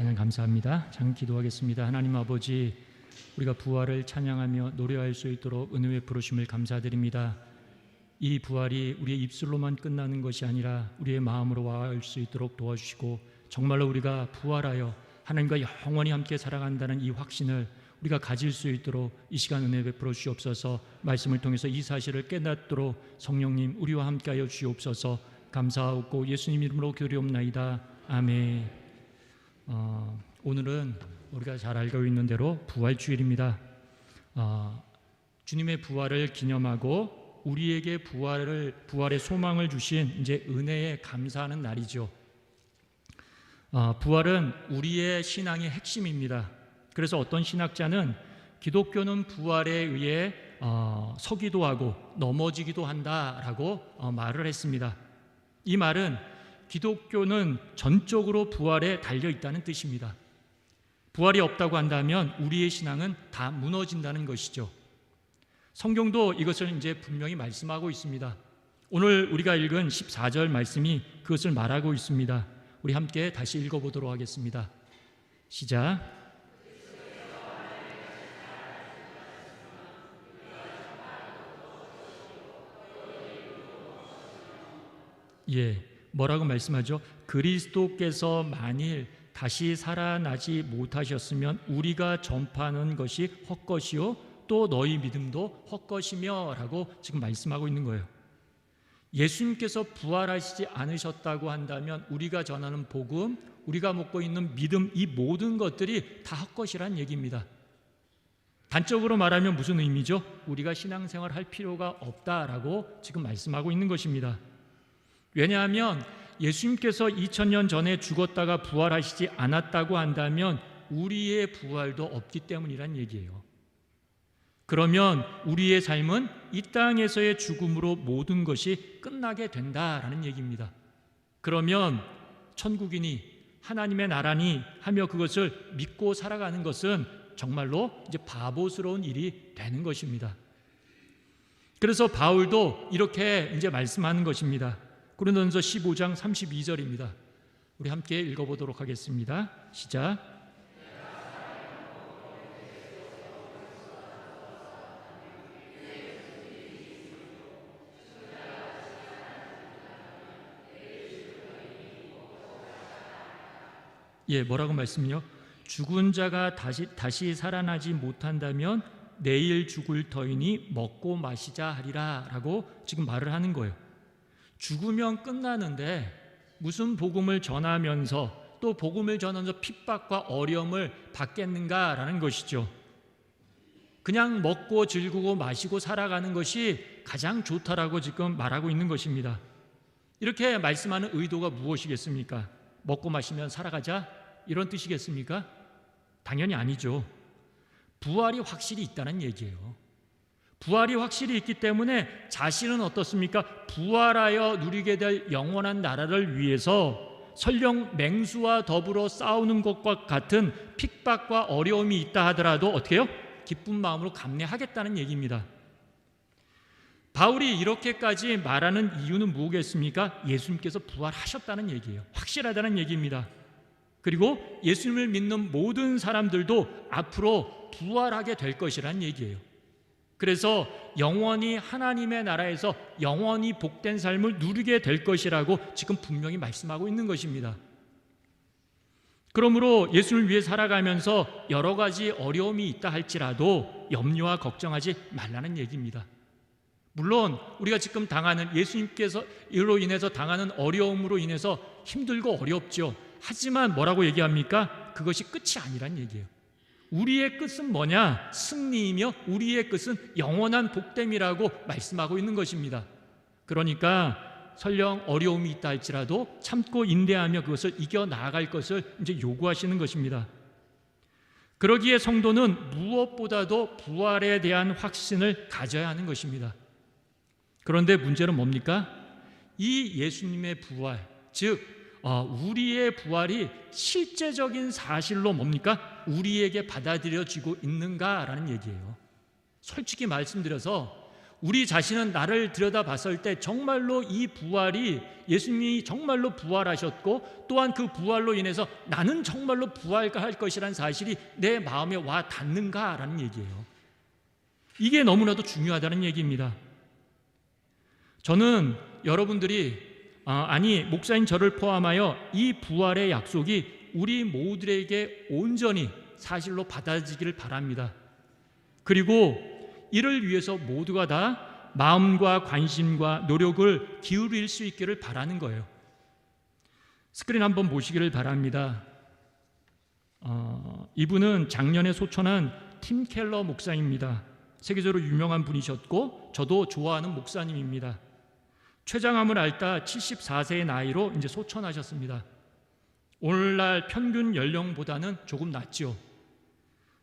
찬양 감사합니다. 장 기도하겠습니다. 하나님 아버지, 우리가 부활을 찬양하며 노래할 수 있도록 은혜의 부르심을 감사드립니다. 이 부활이 우리의 입술로만 끝나는 것이 아니라 우리의 마음으로 와할 수 있도록 도와주시고 정말로 우리가 부활하여 하나님과 영원히 함께 살아간다는 이 확신을 우리가 가질 수 있도록 이 시간 은혜 베풀어 주옵소서 말씀을 통해서 이 사실을 깨닫도록 성령님 우리와 함께하여 주옵소서 감사하고 예수님 이름으로 기도리옵나이다 아멘 어, 오늘은 우리가 잘 알고 있는 대로 부활 주일입니다 어, 주님의 부활을 기념하고 우리에게 부활을 부활의 소망을 주신 이제 은혜에 감사하는 날이죠. 어, 부활은 우리의 신앙의 핵심입니다. 그래서 어떤 신학자는 기독교는 부활에 의해 어, 서기도 하고 넘어지기도 한다라고 어, 말을 했습니다. 이 말은 기독교는 전적으로 부활에 달려 있다는 뜻입니다. 부활이 없다고 한다면 우리의 신앙은 다 무너진다는 것이죠. 성경도 이것을 이제 분명히 말씀하고 있습니다. 오늘 우리가 읽은 14절 말씀이 그것을 말하고 있습니다. 우리 함께 다시 읽어보도록 하겠습니다. 시작. 예, 뭐라고 말씀하죠? 그리스도께서 만일 다시 살아나지 못하셨으면 우리가 전파하는 것이 헛것이요 또 너희 믿음도 헛것이며라고 지금 말씀하고 있는 거예요. 예수님께서 부활하시지 않으셨다고 한다면 우리가 전하는 복음, 우리가 먹고 있는 믿음 이 모든 것들이 다 헛것이란 얘기입니다. 단적으로 말하면 무슨 의미죠? 우리가 신앙생활 할 필요가 없다라고 지금 말씀하고 있는 것입니다. 왜냐하면 예수님께서 2000년 전에 죽었다가 부활하시지 않았다고 한다면 우리의 부활도 없기 때문이란 얘기예요. 그러면 우리의 삶은 이 땅에서의 죽음으로 모든 것이 끝나게 된다라는 얘기입니다. 그러면 천국이니 하나님의 나라니 하며 그것을 믿고 살아가는 것은 정말로 이제 바보스러운 일이 되는 것입니다. 그래서 바울도 이렇게 이제 말씀하는 것입니다. 고린도전서 15장 32절입니다. 우리 함께 읽어보도록 하겠습니다. 시작. 예, 뭐라고 말씀요? 죽은 자가 다시 다시 살아나지 못한다면 내일 죽을 터이니 먹고 마시자 하리라라고 지금 말을 하는 거예요. 죽으면 끝나는데 무슨 복음을 전하면서 또 복음을 전하면서 핍박과 어려움을 받겠는가라는 것이죠. 그냥 먹고 즐기고 마시고 살아가는 것이 가장 좋다라고 지금 말하고 있는 것입니다. 이렇게 말씀하는 의도가 무엇이겠습니까? 먹고 마시면 살아가자 이런 뜻이겠습니까? 당연히 아니죠. 부활이 확실히 있다는 얘기예요. 부활이 확실히 있기 때문에 자신은 어떻습니까? 부활하여 누리게 될 영원한 나라를 위해서 설령 맹수와 더불어 싸우는 것과 같은 핍박과 어려움이 있다 하더라도 어떻게 요 기쁜 마음으로 감내하겠다는 얘기입니다. 바울이 이렇게까지 말하는 이유는 뭐겠습니까? 예수님께서 부활하셨다는 얘기예요. 확실하다는 얘기입니다. 그리고 예수님을 믿는 모든 사람들도 앞으로 부활하게 될 것이란 얘기예요. 그래서 영원히 하나님의 나라에서 영원히 복된 삶을 누리게 될 것이라고 지금 분명히 말씀하고 있는 것입니다. 그러므로 예수를 위해 살아가면서 여러 가지 어려움이 있다 할지라도 염려와 걱정하지 말라는 얘기입니다. 물론 우리가 지금 당하는 예수님께서 이로 인해서 당하는 어려움으로 인해서 힘들고 어렵죠. 하지만 뭐라고 얘기합니까? 그것이 끝이 아니란 얘기예요. 우리의 끝은 뭐냐? 승리이며 우리의 끝은 영원한 복됨이라고 말씀하고 있는 것입니다. 그러니까 설령 어려움이 있다 할지라도 참고 인내하며 그것을 이겨 나아갈 것을 이제 요구하시는 것입니다. 그러기에 성도는 무엇보다도 부활에 대한 확신을 가져야 하는 것입니다. 그런데 문제는 뭡니까? 이 예수님의 부활, 즉 어, 우리의 부활이 실제적인 사실로 뭡니까? 우리에게 받아들여지고 있는가라는 얘기예요. 솔직히 말씀드려서 우리 자신은 나를 들여다봤을 때 정말로 이 부활이 예수님이 정말로 부활하셨고 또한 그 부활로 인해서 나는 정말로 부활할 것이라는 사실이 내 마음에 와 닿는가라는 얘기예요. 이게 너무나도 중요하다는 얘기입니다. 저는 여러분들이 아, 아니 목사인 저를 포함하여 이 부활의 약속이 우리 모두에게 온전히 사실로 받아지기를 바랍니다. 그리고 이를 위해서 모두가 다 마음과 관심과 노력을 기울일 수 있기를 바라는 거예요. 스크린 한번 보시기를 바랍니다. 어, 이분은 작년에 소천한 팀 켈러 목사입니다. 세계적으로 유명한 분이셨고 저도 좋아하는 목사님입니다. 췌장암을 앓다 74세의 나이로 이제 소천하셨습니다. 오늘날 평균 연령보다는 조금 낮죠.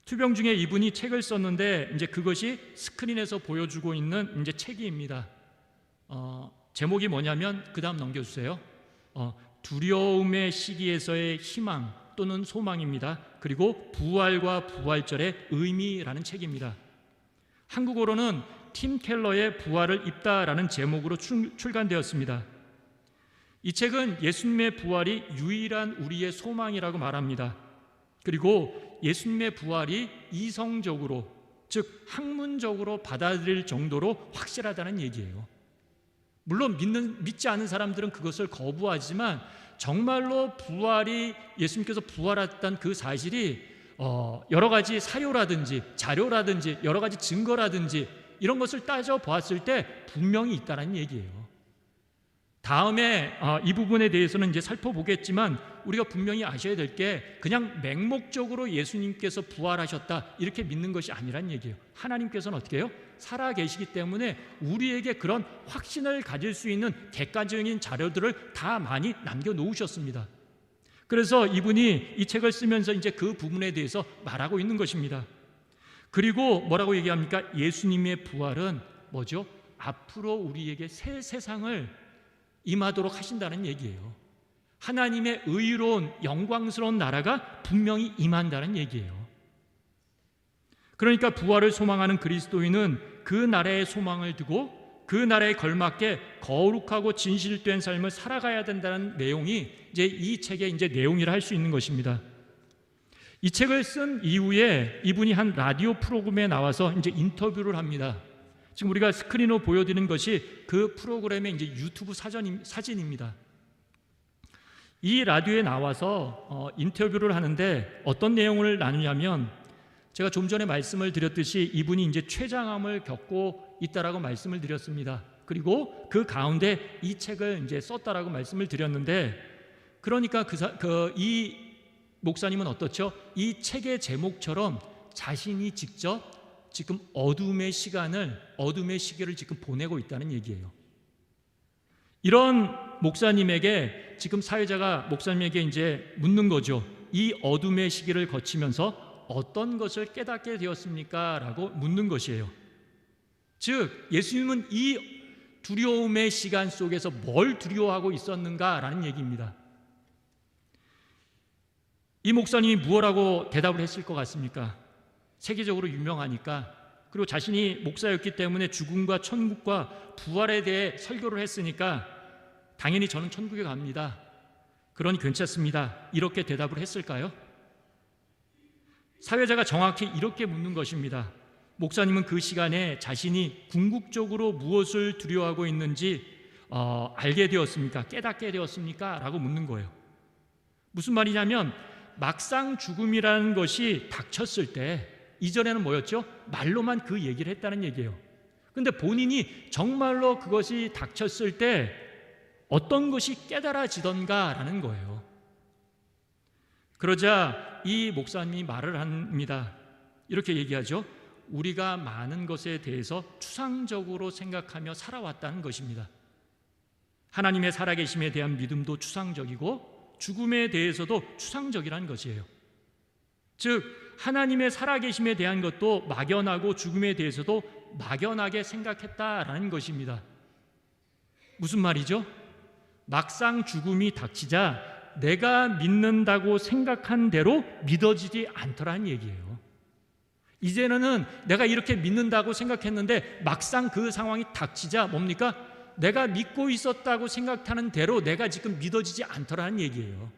투병 중에 이분이 책을 썼는데 이제 그것이 스크린에서 보여주고 있는 이제 책입니다. 어, 제목이 뭐냐면 그 다음 넘겨주세요. 어, 두려움의 시기에서의 희망 또는 소망입니다. 그리고 부활과 부활절의 의미라는 책입니다. 한국어로는 팀 켈러의 부활을 입다라는 제목으로 출간되었습니다. 이 책은 예수님의 부활이 유일한 우리의 소망이라고 말합니다. 그리고 예수님의 부활이 이성적으로 즉 학문적으로 받아들일 정도로 확실하다는 얘기예요. 물론 믿는 믿지 않은 사람들은 그것을 거부하지만 정말로 부활이 예수님께서 부활했던 그 사실이 어, 여러 가지 사료라든지 자료라든지 여러 가지 증거라든지 이런 것을 따져 보았을 때 분명히 있다는 얘기예요. 다음에 어, 이 부분에 대해서는 이제 살펴보겠지만 우리가 분명히 아셔야 될 게 그냥 맹목적으로 예수님께서 부활하셨다 이렇게 믿는 것이 아니란 얘기예요. 하나님께서는 어떻게 해요? 살아 계시기 때문에 우리에게 그런 확신을 가질 수 있는 객관적인 자료들을 다 많이 남겨 놓으셨습니다. 그래서 이분이 이 책을 쓰면서 이제 그 부분에 대해서 말하고 있는 것입니다. 그리고 뭐라고 얘기합니까? 예수님의 부활은 뭐죠? 앞으로 우리에게 새 세상을 임하도록 하신다는 얘기예요. 하나님의 의로운 영광스러운 나라가 분명히 임한다는 얘기예요. 그러니까 부활을 소망하는 그리스도인은 그 나라의 소망을 두고 그 나라에 걸맞게 거룩하고 진실된 삶을 살아가야 된다는 내용이 이제 이 책의 이제 내용이라 할 수 있는 것입니다. 이 책을 쓴 이후에 이분이 한 라디오 프로그램에 나와서 이제 인터뷰를 합니다. 지금 우리가 스크린으로 보여드리는 것이 그 프로그램의 이제 유튜브 사전 사진입니다. 이 라디오에 나와서 어, 인터뷰를 하는데 어떤 내용을 나누냐면 제가 좀 전에 말씀을 드렸듯이 이분이 이제 췌장암을 겪고 있다라고 말씀을 드렸습니다. 그리고 그 가운데 이 책을 이제 썼다라고 말씀을 드렸는데 그러니까 그이 그 목사님은 어떻죠? 이 책의 제목처럼 자신이 직접 지금 어둠의 시간을 어둠의 시기를 지금 보내고 있다는 얘기예요. 이런 목사님에게 지금 사회자가 목사님에게 이제 묻는 거죠. 이 어둠의 시기를 거치면서 어떤 것을 깨닫게 되었습니까? 라고 묻는 것이에요. 즉, 예수님은 이 두려움의 시간 속에서 뭘 두려워하고 있었는가 라는 얘기입니다. 이 목사님이 무엇라고 대답을 했을 것 같습니까? 세계적으로 유명하니까 그리고 자신이 목사였기 때문에 죽음과 천국과 부활에 대해 설교를 했으니까 당연히 저는 천국에 갑니다. 그러니 괜찮습니다. 이렇게 대답을 했을까요? 사회자가 정확히 이렇게 묻는 것입니다. 목사님은 그 시간에 자신이 궁극적으로 무엇을 두려워하고 있는지 어, 알게 되었습니까? 깨닫게 되었습니까? 라고 묻는 거예요. 무슨 말이냐면 막상 죽음이라는 것이 닥쳤을 때 이전에는 뭐였죠? 말로만 그 얘기를 했다는 얘기예요. 근데 본인이 정말로 그것이 닥쳤을 때 어떤 것이 깨달아지던가라는 거예요. 그러자 이 목사님이 말을 합니다. 이렇게 얘기하죠. 우리가 많은 것에 대해서 추상적으로 생각하며 살아왔다는 것입니다. 하나님의 살아계심에 대한 믿음도 추상적이고 죽음에 대해서도 추상적이라는 것이에요. 즉 하나님의 살아계심에 대한 것도 막연하고 죽음에 대해서도 막연하게 생각했다라는 것입니다. 무슨 말이죠? 막상 죽음이 닥치자 내가 믿는다고 생각한 대로 믿어지지 않더라는 얘기예요. 이제는 내가 이렇게 믿는다고 생각했는데 막상 그 상황이 닥치자 뭡니까? 내가 믿고 있었다고 생각하는 대로 내가 지금 믿어지지 않더라는 얘기예요.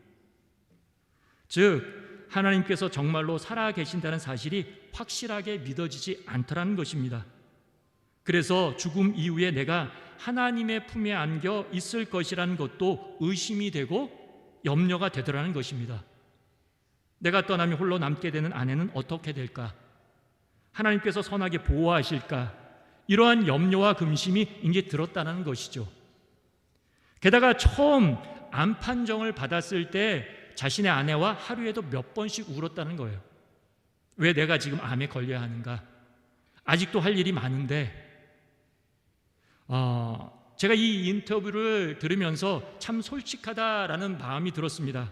즉 하나님께서 정말로 살아 계신다는 사실이 확실하게 믿어지지 않더라는 것입니다. 그래서 죽음 이후에 내가 하나님의 품에 안겨 있을 것이라는 것도 의심이 되고 염려가 되더라는 것입니다. 내가 떠나면 홀로 남게 되는 아내는 어떻게 될까? 하나님께서 선하게 보호하실까? 이러한 염려와 금심이 이제 들었다는 것이죠. 게다가 처음 암 판정을 받았을 때 자신의 아내와 하루에도 몇 번씩 울었다는 거예요. 왜 내가 지금 암에 걸려야 하는가? 아직도 할 일이 많은데 어, 제가 이 인터뷰를 들으면서 참 솔직하다라는 마음이 들었습니다.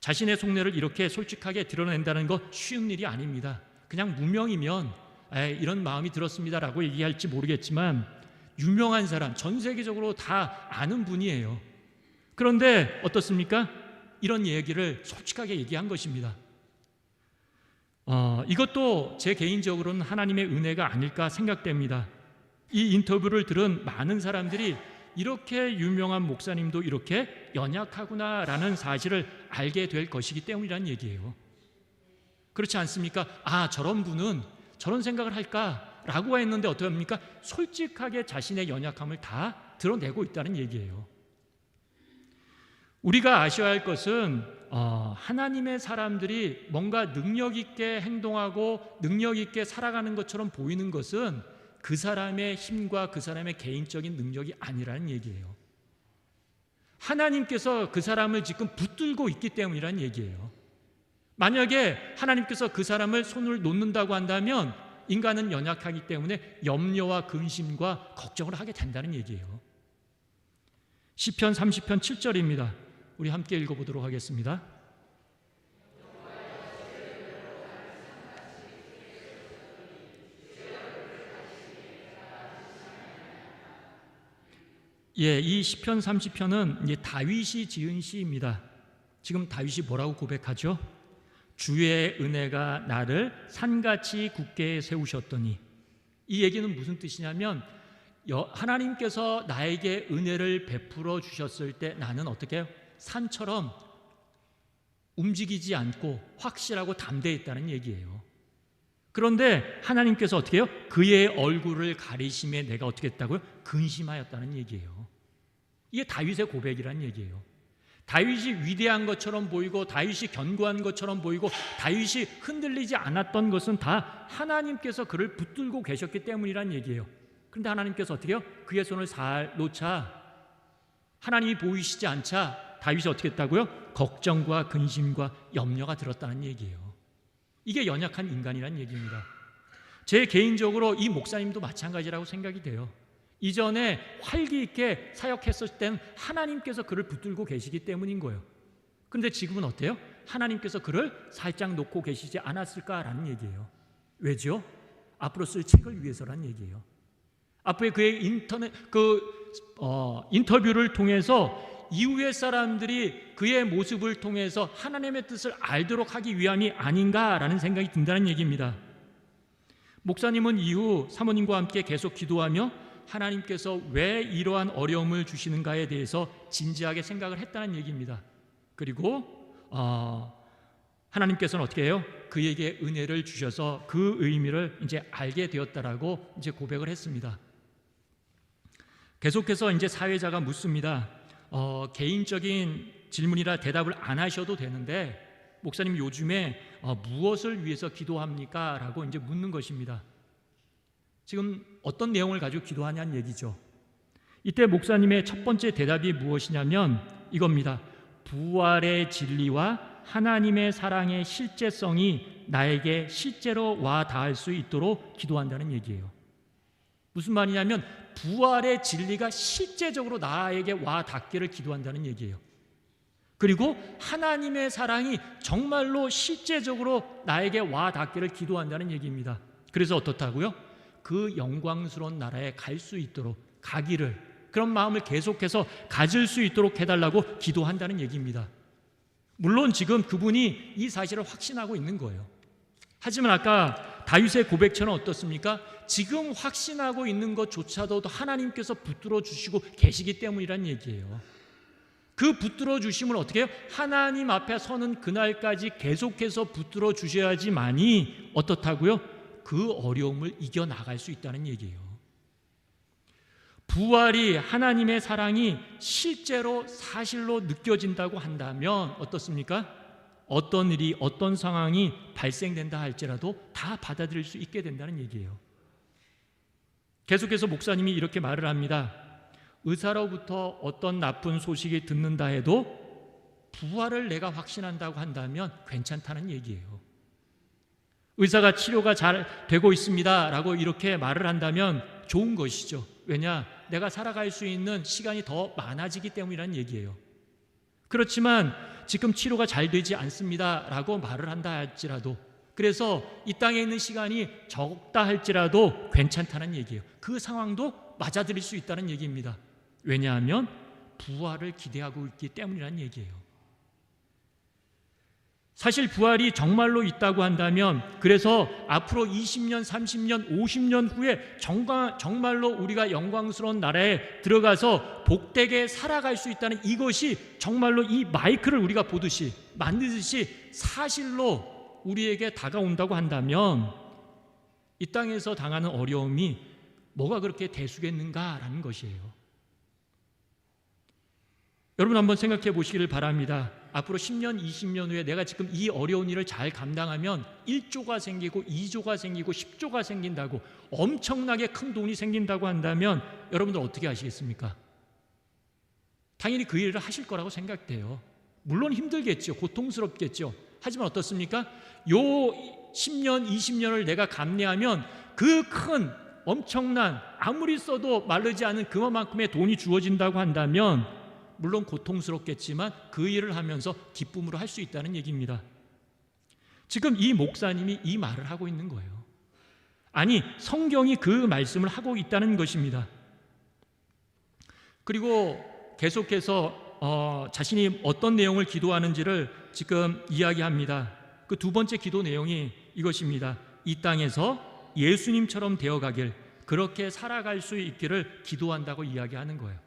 자신의 속내를 이렇게 솔직하게 드러낸다는 것 쉬운 일이 아닙니다. 그냥 무명이면 에이, 이런 마음이 들었습니다라고 얘기할지 모르겠지만 유명한 사람, 전 세계적으로 다 아는 분이에요. 그런데 어떻습니까? 이런 얘기를 솔직하게 얘기한 것입니다. 어, 이것도 제 개인적으로는 하나님의 은혜가 아닐까 생각됩니다. 이 인터뷰를 들은 많은 사람들이 이렇게 유명한 목사님도 이렇게 연약하구나라는 사실을 알게 될 것이기 때문이라는 얘기예요. 그렇지 않습니까? 아, 저런 분은 저런 생각을 할까라고 했는데 어떡합니까? 솔직하게 자신의 연약함을 다 드러내고 있다는 얘기예요. 우리가 아셔야 할 것은 어, 하나님의 사람들이 뭔가 능력 있게 행동하고 능력 있게 살아가는 것처럼 보이는 것은 그 사람의 힘과 그 사람의 개인적인 능력이 아니라는 얘기예요. 하나님께서 그 사람을 지금 붙들고 있기 때문이라는 얘기예요. 만약에 하나님께서 그 사람을 손을 놓는다고 한다면 인간은 연약하기 때문에 염려와 근심과 걱정을 하게 된다는 얘기예요. 시편 30편 7절입니다. 우리 함께 읽어 보도록 하겠습니다. 예, 이 시편 30편은 이제 다윗이 지은 시입니다. 지금 다윗이 뭐라고 고백하죠? 주의 은혜가 나를 산같이 굳게 세우셨더니 이 얘기는 무슨 뜻이냐면 하나님께서 나에게 은혜를 베풀어 주셨을 때 나는 어떻게? 산처럼 움직이지 않고 확실하고 담대했다는 얘기예요. 그런데 하나님께서 어떻게 해요? 그의 얼굴을 가리심에 내가 어떻게 했다고요? 근심하였다는 얘기예요. 이게 다윗의 고백이라는 얘기예요. 다윗이 위대한 것처럼 보이고 다윗이 견고한 것처럼 보이고 다윗이 흔들리지 않았던 것은 다 하나님께서 그를 붙들고 계셨기 때문이란 얘기예요. 그런데 하나님께서 어떻게 해요? 그의 손을 살 놓자 하나님이 보이시지 않자 다윗이 어떻게 했다고요? 걱정과 근심과 염려가 들었다는 얘기예요. 이게 연약한 인간이란 얘기입니다. 제 개인적으로 이 목사님도 마찬가지라고 생각이 돼요. 이전에 활기 있게 사역했을 땐 하나님께서 그를 붙들고 계시기 때문인 거예요. 그런데 지금은 어때요? 하나님께서 그를 살짝 놓고 계시지 않았을까라는 얘기예요. 왜죠? 앞으로 쓸 책을 위해서란 얘기예요. 앞으로 그의 인터넷 그 어, 인터뷰를 통해서 이후의 사람들이 그의 모습을 통해서 하나님의 뜻을 알도록 하기 위함이 아닌가라는 생각이 든다는 얘기입니다. 목사님은 이후 사모님과 함께 계속 기도하며 하나님께서 왜 이러한 어려움을 주시는가에 대해서 진지하게 생각을 했다는 얘기입니다. 그리고 어, 하나님께서는 어떻게 해요? 그에게 은혜를 주셔서 그 의미를 이제 알게 되었다라고 이제 고백을 했습니다. 계속해서 이제 사회자가 묻습니다. 어, 개인적인 질문이라 대답을 안 하셔도 되는데 목사님 요즘에 어, 무엇을 위해서 기도합니까? 라고 이제 묻는 것입니다. 지금 어떤 내용을 가지고 기도하냐는 얘기죠. 이때 목사님의 첫 번째 대답이 무엇이냐면 이겁니다. 부활의 진리와 하나님의 사랑의 실제성이 나에게 실제로 와 닿을 수 있도록 기도한다는 얘기예요. 무슨 말이냐면 부활의 진리가 실제적으로 나에게 와 닿기를 기도한다는 얘기예요. 그리고 하나님의 사랑이 정말로 실제적으로 나에게 와 닿기를 기도한다는 얘기입니다. 그래서 어떻다고요? 그 영광스러운 나라에 갈 수 있도록 가기를 그런 마음을 계속해서 가질 수 있도록 해달라고 기도한다는 얘기입니다. 물론 지금 그분이 이 사실을 확신하고 있는 거예요. 하지만 아까 다윗의 고백처럼 어떻습니까? 지금 확신하고 있는 것조차도 하나님께서 붙들어 주시고 계시기 때문이란 얘기예요. 그 붙들어 주심을 어떻게 해요? 하나님 앞에 서는 그날까지 계속해서 붙들어 주셔야지만이 어떻다고요? 그 어려움을 이겨 나갈 수 있다는 얘기예요. 부활이 하나님의 사랑이 실제로 사실로 느껴진다고 한다면 어떻습니까? 어떤 일이 어떤 상황이 발생된다 할지라도 다 받아들일 수 있게 된다는 얘기예요. 계속해서 목사님이 이렇게 말을 합니다. 의사로부터 어떤 나쁜 소식이 듣는다 해도 부활을 내가 확신한다고 한다면 괜찮다는 얘기예요. 의사가 치료가 잘 되고 있습니다 라고 이렇게 말을 한다면 좋은 것이죠. 왜냐? 내가 살아갈 수 있는 시간이 더 많아지기 때문이라는 얘기예요. 그렇지만 지금 치료가 잘 되지 않습니다 라고 말을 한다 할지라도 그래서 이 땅에 있는 시간이 적다 할지라도 괜찮다는 얘기예요. 그 상황도 맞아들일 수 있다는 얘기입니다. 왜냐하면 부활을 기대하고 있기 때문이라는 얘기예요. 사실 부활이 정말로 있다고 한다면 그래서 앞으로 20년, 30년, 50년 후에 정가, 정말로 우리가 영광스러운 나라에 들어가서 복되게 살아갈 수 있다는 이것이 정말로 이 마이크를 우리가 보듯이 만드듯이 사실로 우리에게 다가온다고 한다면 이 땅에서 당하는 어려움이 뭐가 그렇게 대수겠는가라는 것이에요. 여러분 한번 생각해 보시기를 바랍니다. 앞으로 10년, 20년 후에 내가 지금 이 어려운 일을 잘 감당하면 1조가 생기고 2조가 생기고 10조가 생긴다고 엄청나게 큰 돈이 생긴다고 한다면 여러분들 어떻게 하시겠습니까? 당연히 그 일을 하실 거라고 생각돼요. 물론 힘들겠죠. 고통스럽겠죠. 하지만 어떻습니까? 요 10년, 20년을 내가 감내하면 그 큰 엄청난 아무리 써도 마르지 않은 그만큼의 돈이 주어진다고 한다면 물론 고통스럽겠지만 그 일을 하면서 기쁨으로 할 수 있다는 얘기입니다. 지금 이 목사님이 이 말을 하고 있는 거예요. 아니, 성경이 그 말씀을 하고 있다는 것입니다. 그리고 계속해서 어, 자신이 어떤 내용을 기도하는지를 지금 이야기합니다. 그 두 번째 기도 내용이 이것입니다. 이 땅에서 예수님처럼 되어가길 그렇게 살아갈 수 있기를 기도한다고 이야기하는 거예요.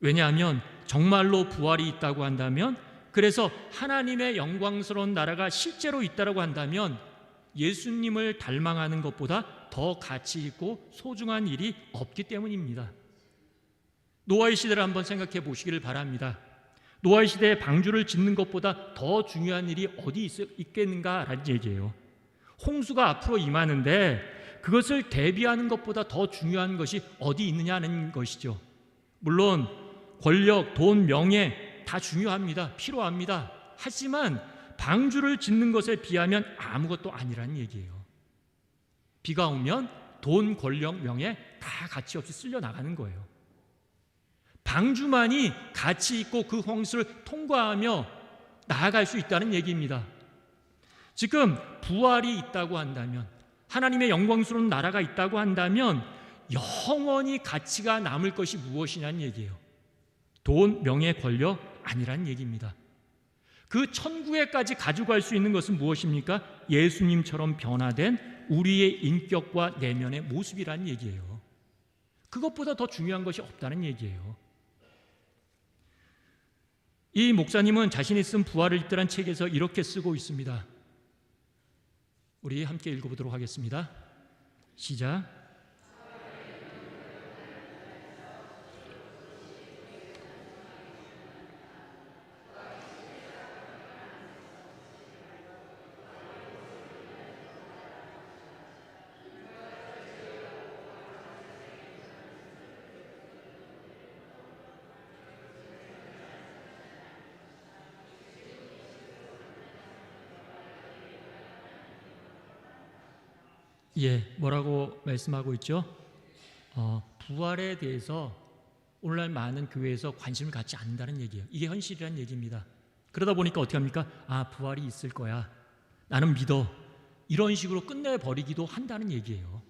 왜냐하면 정말로 부활이 있다고 한다면 그래서 하나님의 영광스러운 나라가 실제로 있다고 한다면 예수님을 닮아가는 것보다 더 가치 있고 소중한 일이 없기 때문입니다. 노아의 시대를 한번 생각해 보시기를 바랍니다. 노아의 시대에 방주를 짓는 것보다 더 중요한 일이 어디 있 겠는가라는 얘기예요. 홍수가 앞으로 임하는데 그것을 대비하는 것보다 더 중요한 것이 어디 있느냐는 것이죠. 물론 권력, 돈, 명예 다 중요합니다. 필요합니다. 하지만 방주를 짓는 것에 비하면 아무것도 아니라는 얘기예요. 비가 오면 돈, 권력, 명예 다 가치 없이 쓸려 나가는 거예요. 방주만이 가치 있고 그 홍수를 통과하며 나아갈 수 있다는 얘기입니다. 지금 부활이 있다고 한다면 하나님의 영광스러운 나라가 있다고 한다면 영원히 가치가 남을 것이 무엇이냐는 얘기예요. 돈, 명예, 권력 아니란 얘기입니다. 그 천국에까지 가져갈 수 있는 것은 무엇입니까? 예수님처럼 변화된 우리의 인격과 내면의 모습이란 얘기예요. 그것보다 더 중요한 것이 없다는 얘기예요. 이 목사님은 자신이 쓴 부활을 잇들한 책에서 이렇게 쓰고 있습니다. 우리 함께 읽어보도록 하겠습니다. 시작. 예, 뭐라고 말씀하고 있죠? 어, 부활에 대해서 오늘날 많은 교회에서 관심을 갖지 않는다는 얘기예요. 이게 현실이라는 얘기입니다. 그러다 보니까 어떻게 합니까? 아, 부활이 있을 거야. 나는 믿어. 이런 식으로 끝내버리기도 한다는 얘기예요.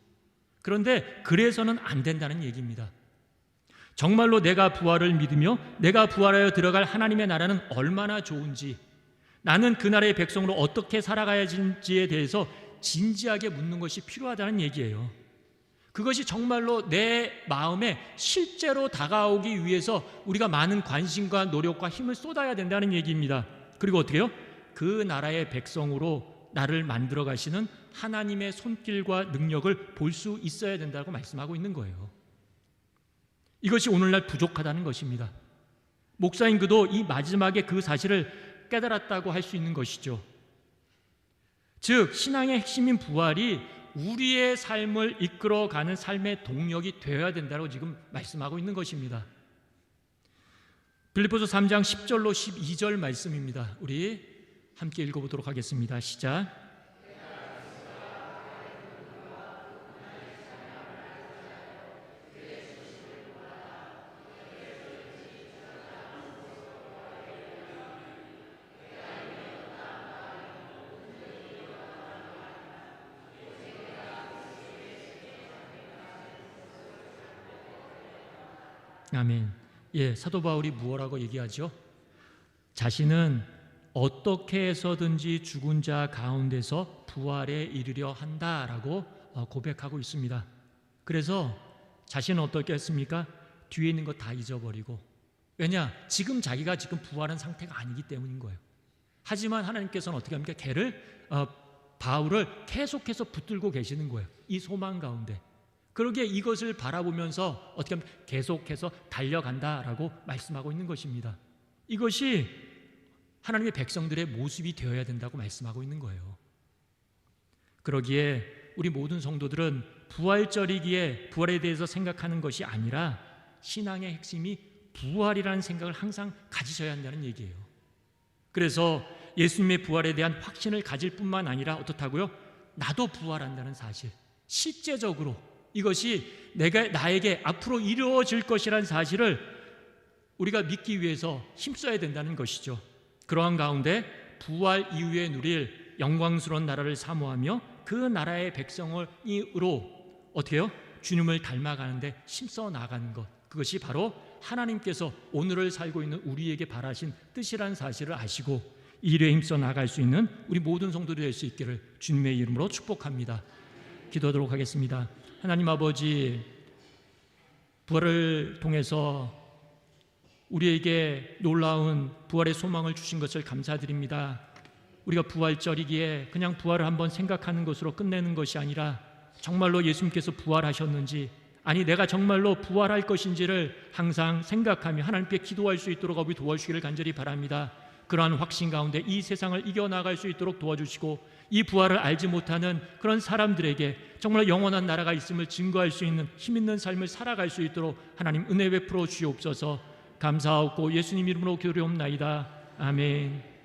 그런데 그래서는 안 된다는 얘기입니다. 정말로 내가 부활을 믿으며 내가 부활하여 들어갈 하나님의 나라는 얼마나 좋은지 나는 그 나라의 백성으로 어떻게 살아가야 하는지에 대해서 진지하게 묻는 것이 필요하다는 얘기예요. 그것이 정말로 내 마음에 실제로 다가오기 위해서 우리가 많은 관심과 노력과 힘을 쏟아야 된다는 얘기입니다. 그리고 어떻게요? 그 나라의 백성으로 나를 만들어 가시는 하나님의 손길과 능력을 볼 수 있어야 된다고 말씀하고 있는 거예요. 이것이 오늘날 부족하다는 것입니다. 목사인 그도 이 마지막에 그 사실을 깨달았다고 할 수 있는 것이죠. 즉, 신앙의 핵심인 부활이 우리의 삶을 이끌어가는 삶의 동력이 되어야 된다고 지금 말씀하고 있는 것입니다. 빌립보서 3장 10절로 12절 말씀입니다. 우리 함께 읽어보도록 하겠습니다. 시작. 아멘. 예, 사도 바울이 무엇라고 얘기하죠? 자신은 어떻게 해서든지 죽은 자 가운데서 부활에 이르려 한다라고 어, 고백하고 있습니다. 그래서 자신은 어떻게 했습니까? 뒤에 있는 거 다 잊어버리고 왜냐? 지금 자기가 지금 부활한 상태가 아니기 때문인 거예요. 하지만 하나님께서는 어떻게 합니까? 걔를 어, 바울을 계속해서 붙들고 계시는 거예요. 이 소망 가운데. 그러기에 이것을 바라보면서 어떻게 하면 계속해서 달려간다라고 말씀하고 있는 것입니다. 이것이 하나님의 백성들의 모습이 되어야 된다고 말씀하고 있는 거예요. 그러기에 우리 모든 성도들은 부활절이기에 부활에 대해서 생각하는 것이 아니라 신앙의 핵심이 부활이라는 생각을 항상 가지셔야 한다는 얘기예요. 그래서 예수님의 부활에 대한 확신을 가질 뿐만 아니라 어떻다고요? 나도 부활한다는 사실. 실제적으로 이것이 내가 나에게 앞으로 이루어질 것이라는 사실을 우리가 믿기 위해서 힘써야 된다는 것이죠. 그러한 가운데 부활 이후에 누릴 영광스러운 나라를 사모하며 그 나라의 백성으로 어떻게요? 주님을 닮아가는데 힘써 나가는 것. 그것이 바로 하나님께서 오늘을 살고 있는 우리에게 바라신 뜻이라는 사실을 아시고 이 일에 힘써 나갈 수 있는 우리 모든 성도들이 될 수 있기를 주님의 이름으로 축복합니다. 기도하도록 하겠습니다. 하나님 아버지 부활을 통해서 우리에게 놀라운 부활의 소망을 주신 것을 감사드립니다. 우리가 부활절이기에 그냥 부활을 한번 생각하는 것으로 끝내는 것이 아니라 정말로 예수님께서 부활하셨는지 아니 내가 정말로 부활할 것인지를 항상 생각하며 하나님께 기도할 수 있도록 우리 도와주시기를 간절히 바랍니다. 그러한 확신 가운데 이 세상을 이겨나갈 수 있도록 도와주시고 이 부활을 알지 못하는 그런 사람들에게 정말 영원한 나라가 있음을 증거할 수 있는 힘 있는 삶을 살아갈 수 있도록 하나님 은혜 베풀어 주시옵소서 감사하고 예수님 이름으로 기도리옵나이다. 아멘.